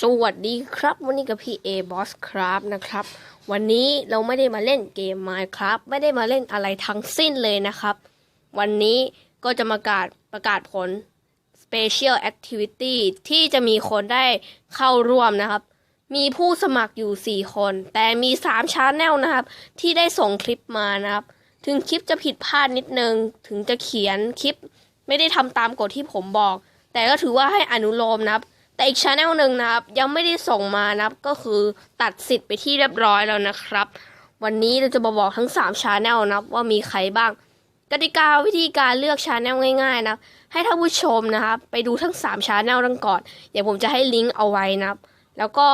สวัสดีครับ วันนี้กับพี่เอบอสครับนะครับ วันนี้เราไม่ได้มาเล่นเกม Minecraft ไม่ได้มาเล่นอะไรทั้งสิ้นเลยนะครับ วันนี้ก็จะมาประกาศประกาศผล Special Activity ที่จะมีคนได้เข้าร่วมนะครับ มีผู้สมัครอยู่ 4 คน แต่มี3ชาแนลนะครับ ที่ได้ส่งคลิปมานะครับ ถึงคลิปจะผิดพลาดนิดนึง ถึงจะเขียนคลิป ไม่ได้ทำตามกฎที่ผมบอก แต่ก็ถือว่าให้อนุโลมนะครับ แต่อีกชาแนลหนึ่งนะครับ ยังไม่ได้ส่งมานะครับ ก็คือตัดสิทธิ์ไปที่เรียบร้อยแล้วนะครับ วันนี้เราจะมาบอกทั้ง3ชาแนลนะครับว่ามีใครบ้าง กติกาวิธีการเลือกชาแนลง่าย ๆ นะครับ ให้ท่านผู้ชมนะครับ ไปดูทั้ง3ชาแนลทั้งก่อนเดี๋ยวผมจะให้ลิงก์เอาไว้นะครับ แล้วก็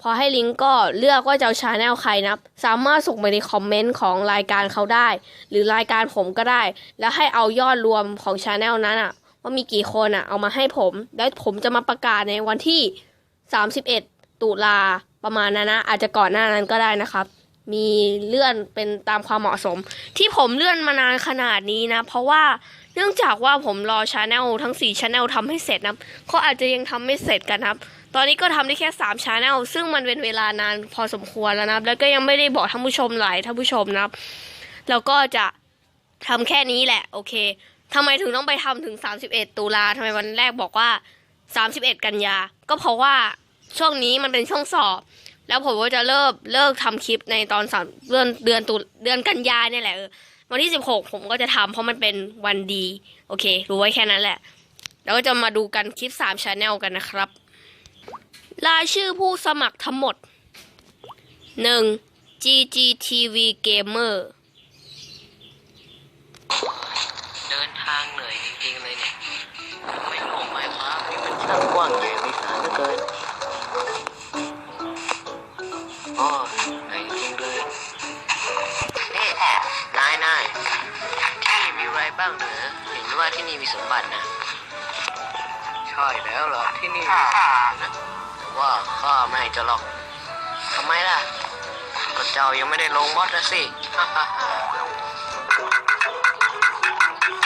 พอให้ลิงก์ก็เลือกว่าจะเอาชาแนลใครนับสามารถส่งไปในคอมเมนต์ของรายการเขาได้ หรือรายการผมก็ได้ แล้วให้เอายอดรวมของชาแนลนั้นอะ ว่ามีกี่คนอะเอามาให้ผม แล้วผมจะมาประกาศในวันที่ 31 ตุลาประมาณนั้นนะอาจจะก่อนหน้านั้นก็ได้นะครับ มีเลื่อนเป็นตามความเหมาะสม ที่ผมเลื่อนมานานขนาดนี้นะ เพราะว่าเนื่องจากว่าผมรอชาแนลทั้ง4ชาแนลทำให้เสร็จนะเขาอาจจะยังทำไม่เสร็จกันนะครับ ตอนนี้ก็ทำได้แค่3ชาแนลซึ่งมันเป็นเวลานานพอสมควรแล้วนะแล้วก็ยังไม่ได้บอกท่านผู้ชมหลายท่านผู้ชมนะครับแล้วก็จะทำแค่นี้แหละ โอเค ทำไมถึงต้องไปทำถึง 31 ตุลาทำไมวันแรกบอกว่า 31 กันยา ก็เพราะว่าช่วงนี้มันเป็นช่วงสอบ แล้วผมก็จะเลิกเลิกทำคลิปในตอนสามเดือนเดือนตุเดือนกันยาเนี่ยแหละวันที่ 16 ผมก็จะทำเพราะมันเป็นวันดี โอเค รู้ไว้แค่นั้นแหละ แล้วก็จะมาดูกันคลิป3 Channel กันนะครับรายชื่อผู้สมัครทั้งหมด 1. GGTV Gamer ช่างกว้างใหญ่ไพศาลเหลือเกินอ๋อเหนื่อยจริงๆเลยนี่นายนายที่นี่มีอะไรบ้างเหรอเห็นว่าที่นี่มีสมบัตินะใช่แล้วเหรอที่นี่มีสมบัตินะแต่ว่าข้าไม่ให้เจะหรอกทำไมล่ะก็เจ้ายังไม่ได้ลงมอดนะสิ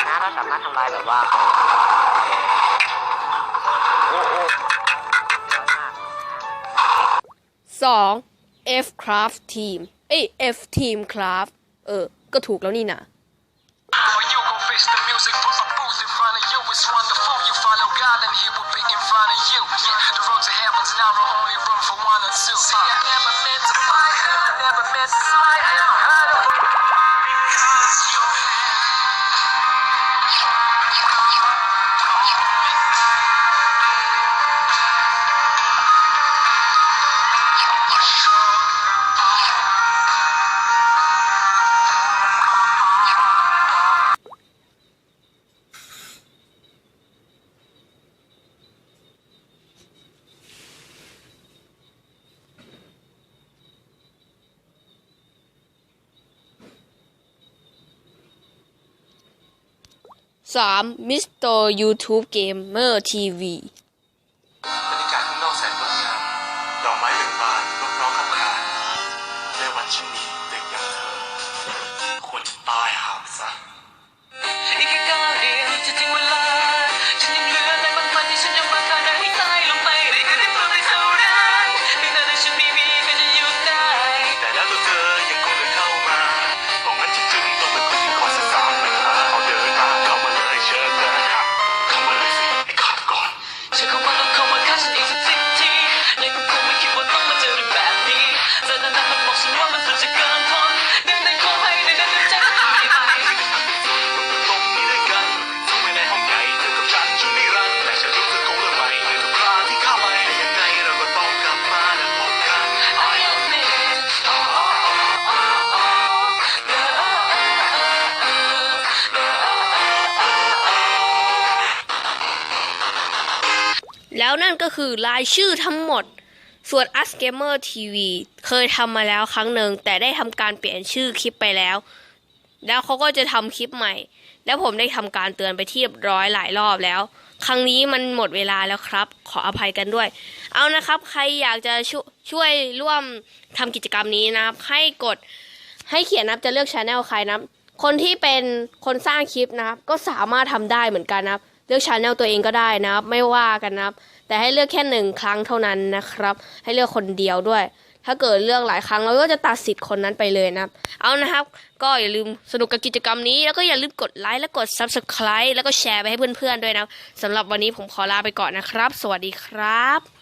นะเราสามารถทำลายแบบว่า 2. F Craft Team เอ้ย F Team Craft เออ ก็ถูกแล้วนี่นะ Or you gon' face the music, put my booth in front of you. It's wonderful. You follow God and He will be in front of you. Yeah, the road to heaven's narrow, only room for one or two. See, I never meant to fight, I never meant to 3. Mr. YouTube Gamer TV บรรยากาศข้างนอกแแล้วนั่นก็คือรายชื่อทั้งหมด ส่วน Us Gamer TV เคยทำมาแล้วครั้งหนึ่ง แต่ได้ทำการเปลี่ยนชื่อคลิปไปแล้ว แล้วเขาก็จะทำคลิปใหม่ แล้วผมได้ทำการเตือนไปที่เรียบร้อยหลายรอบแล้ว ครั้งนี้มันหมดเวลาแล้วครับ ขออภัยกันด้วย เอานะครับ ใครอยากจะชช่วยร่วมทำกิจกรรมนี้นะครับ ให้กดให้เขียนนะจะเลือกช anel ใครนะครับคนที่เป็นคนสร้างคลิปนะครับ ก็สามารถทำได้เหมือนกันนะครับ เลือกชาแนลตัวเองก็ได้นะครับ ไม่ว่ากันนะครับ แต่ให้เลือกแค่หนึ่งครั้งเท่านั้นนะครับ ให้เลือกคนเดียวด้วย ถ้าเกิดเลือกหลายครั้งเราก็จะตัดสิทธิ์คนนั้นไปเลยนะครับ เอานะครับ ก็อย่าลืมสนุกกับกิจกรรมนี้ แล้วก็อย่าลืมกดไลค์และกด subscribe แล้วก็แชร์ไปให้เพื่อนๆด้วยนะสำหรับวันนี้ผมขอลาไปก่อนนะครับ สวัสดีครับ